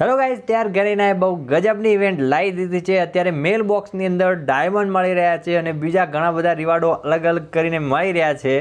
Hello guys ત્યાર ગરીનાએ બહુ ગજબની event લાવી દીધી છે. અત્યારે મેલ બોક્સની અંદર ડાયમંડ મળી રહ્યા છે અને બીજા ઘણા બધા રિવાર્ડો અલગ અલગ કરીને મળી રહ્યા છે.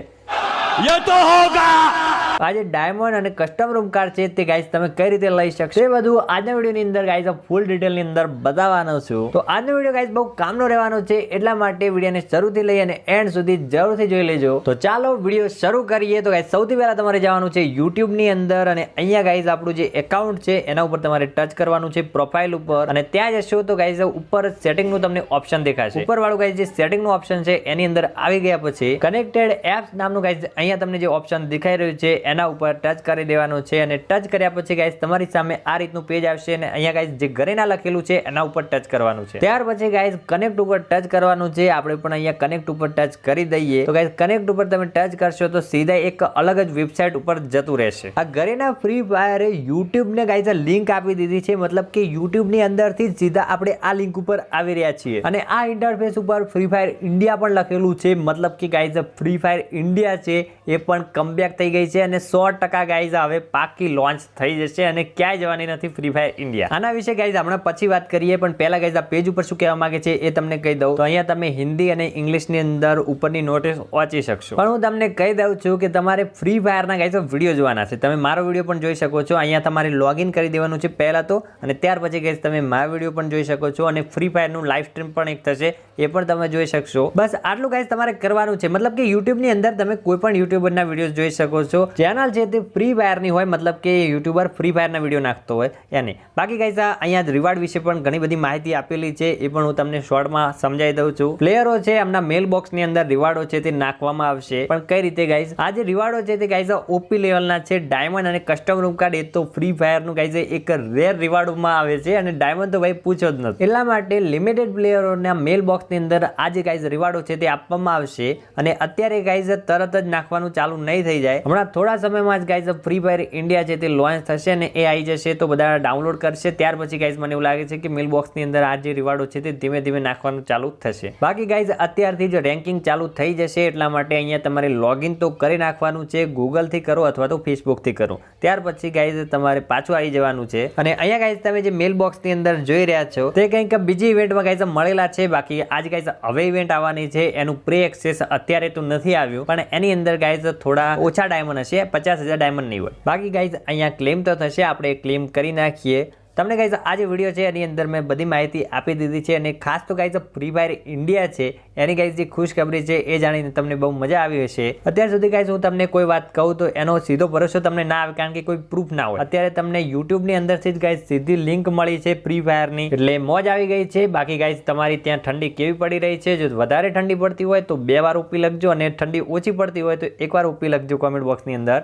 યે તો હોગા! આજે ડાયમંડ અને કસ્ટમ રૂમ કાર્ડ છે તે ગાઈઝ તમે કઈ રીતે લઈ શકશો? એ બધું આજના વિડીયોની અંદર ગાઈઝ ફૂલ ડિટેલની અંદર બતાવવાનો છું. તો આજનો વીડિયો ગાઈઝ બહુ કામનો રહેવાનો છે, એટલા માટે વિડીયોને શરૂથી લઈ અને એન્ડ સુધી જરૂરથી જોઈ લેજો. તો ચાલો વીડિયો શરૂ કરીએ. તો ગાઈઝ સૌથી પહેલા તમારે જવાનું છે યુટ્યુબની અંદર અને અહીંયા ગાઈઝ આપણું જે એકાઉન્ટ છે એના ઉપર તમારે ટચ કરવાનું છે પ્રોફાઇલ ઉપર અને ત્યાં જશો તો ગાઈઝ ઉપર સેટિંગનું તમને ઓપ્શન દેખાશે. ઉપર વાળું ગાઈઝ જે સેટિંગનું ઓપ્શન છે એની અંદર આવી ગયા પછી કનેક્ટેડ એપ્સ નામનું ગાઈઝ અહીંયા તમને જે ઓપ્શન દેખાઈ રહ્યું છે એના ઉપર ટચ કરી દેવાનું છે અને ટચ કર્યા પછી ગાઈઝ તમારી સામે આ રીતનું પેજ આવશે અને અહીંયા ગાઈઝ જે ઘરેના લખેલું છે, એના ઉપર ટચ કરવાનું છે. ત્યાર પછી ગાઈઝ કનેક્ટ ઉપર ટચ કરવાનું છે. આપણે પણ અહીંયા કનેક્ટ ઉપર ટચ કરી દઈએ. તો ગાઈઝ કનેક્ટ ઉપર તમે ટચ કરશો તો સીધા એક અલગ જ વેબસાઇટ ઉપર જતું રહેશે. આ ઘરેના ફ્રી ફાયરે યુટ્યુબને ગાઈઝ લિંક આપી દીધી છે. મતલબ કે યુટ્યુબની અંદરથી સીધા આપણે આ લિંક ઉપર આવી રહ્યા છીએ. અને આ ઇન્ટરફેસ ઉપર ફ્રી ફાયર ઇન્ડિયા પણ લખેલું છે. મતલબ કે ગાઈઝ ફ્રી ફાયર ઇન્ડિયા છે. એ પણ કમબેક થઈ ગઈ છે અને સો ટકા ગાઈઝ હવે પાકી લોન્ચ થઈ જશે અને ક્યાંય જવાની નથી ફ્રી ફાયર ઇન્ડિયા આના વિશે ગાઈઝ હમણાં પછી વાત કરીએ, પણ પહેલા ગાઈઝ આ પેજ ઉપર શું કહેવા માંગે છે એ તમને કહી દઉં. તો અહીંયા તમે હિન્દી અને ઇંગ્લિશની અંદર ઉપરની નોટિસ વાંચી શકશો. પણ હું તમને કહી દઉં છું કે તમારે ફ્રી ફાયરના ગાઈઝ વીડિયો જોવાના છે. તમે મારો વીડિયો પણ જોઈ શકો છો. અહીંયા તમારે લોગિન કરી દેવાનું છે પહેલાં તો. અને ત્યાર પછી ગાઈઝ તમે મારો વીડિયો પણ જોઈ શકો છો. અને ફ્રી ફાયરનું લાઈવ સ્ટ્રીમ પણ એક થશે. એ પણ તમે જોઈ શકશો. બસ આટલું ગાઈઝ તમારે કરવાનું છે. મતલબ કે યુટ્યુબની અંદર તમે કોઈ પણ યુટ્યુબરના વીડિયો જોઈ શકો છો. ચેનલ છે તે ફ્રી ફાયરની હોય, મતલબ કે યુટ્યુબર ફ્રી ફાયરના વીડિયો નાખતો હોય, એને. બાકી ગાઈઝ અહીંયા રિવાર્ડ વિશે પણ ઘણી બધી માહિતી આપેલી છે, એ પણ હું તમને શોર્ટમાં સમજાવી દઉં છું. પ્લેયરો છે, એમના મેલ બોક્સની અંદર રિવાર્ડો છે તે નાખવામાં આવશે. પણ કઈ રીતે ગાઈઝ આ જે રિવાર્ડો છે તે ગાઈઝ ઓપી લેવલના છે ડાયમંડ અને કસ્ટમ રૂમ કાર્ડ એ તો ફ્રી ફાયરનું ગાઈઝ એક રેર રિવાર્ડમાં આવે છે અને ડાયમંડ તો ભાઈ પૂછો જ નથી. એટલા માટે લિમિટેડ પ્લેયરોના મેલ બોક્સની અંદર આ જે ગાઈઝ રિવાર્ડો છે તે આપવામાં આવશે અને અત્યારે ગાઈઝ તરત જ નાખવાનું ચાલુ નહીં થઈ જાય. હમણાં થોડા સમયમાં જ ગાઈઝ ફ્રી ફાયર ઇન્ડિયા છે તે લોન્ચ થશે અને એ આવી જશે તો બધા ડાઉનલોડ કરશે. ત્યાર પછી ગાઈઝ મને એવું લાગે છે કે મેલ બોક્સની અંદર આ જે રિવાર્ડો છે તે ધીમે ધીમે નાખવાનું ચાલુ થશે. બાકી ગાઈઝ અત્યારથી જ રેન્કિંગ ચાલુ થઈ જશે એટલા માટે અહીંયા તમારે લોગિન તો કરી નાખવાનું છે. ગૂગલથી કરો અથવા તો ફેસબુકથી કરો. ત્યાર પછી ગાઈઝ તમારે પાછું આવી જવાનું છે. અને અહીંયા ગાઈઝ તમે જે મેલ બોક્સની અંદર જોઈ રહ્યા છો, તે કંઈક બીજી ઇવેન્ટમાં ગાઈઝ મળેલા છે. બાકી આજ ગાઈઝ હવે ઇવેન્ટ આવવાની છે. એનું પ્રી એક્સેસ અત્યારે તો નથી આવ્યું, પણ એની અંદર ગાઈઝ થોડા ઓછા ડાયમંડ હશે, પચાસ હજાર ડાયમંડ નહીં હોય. બાકી ગાઈઝ અહીંયા ક્લેમ તો થશે. આપણે ક્લેમ કરી નાખીએ. તમને ગાઈઝ આ જે વીડિયો છે, એની અંદર મેં બધી માહિતી આપી દીધી છે અને ખાસ તો ગાઈઝ ફ્રી ફાયર ઇન્ડિયા છે, એની ગાઈઝ જે ખુશખબરી છે, એ જાણીને તમને બહુ મજા આવી હશે. અત્યાર સુધી ગાઈઝ હું તમને કોઈ વાત કહું તો એનો સીધો ભરોસો તમને ના આવે, કારણ કે કોઈ પ્રૂફ ના હોય. અત્યારે તમને યુટ્યુબની અંદરથી જ ગાઈઝ સીધી લિંક મળી છે ફ્રી ફાયરની એટલે મોજ આવી ગઈ છે. બાકી ગાઈઝ તમારી ત્યાં ઠંડી કેવી પડી રહી છે? જો વધારે ઠંડી પડતી હોય તો બે વાર ઉપી લખજો અને ઠંડી ઓછી પડતી હોય તો એકવાર ઉપી લખજો કોમેન્ટ બોક્સની અંદર.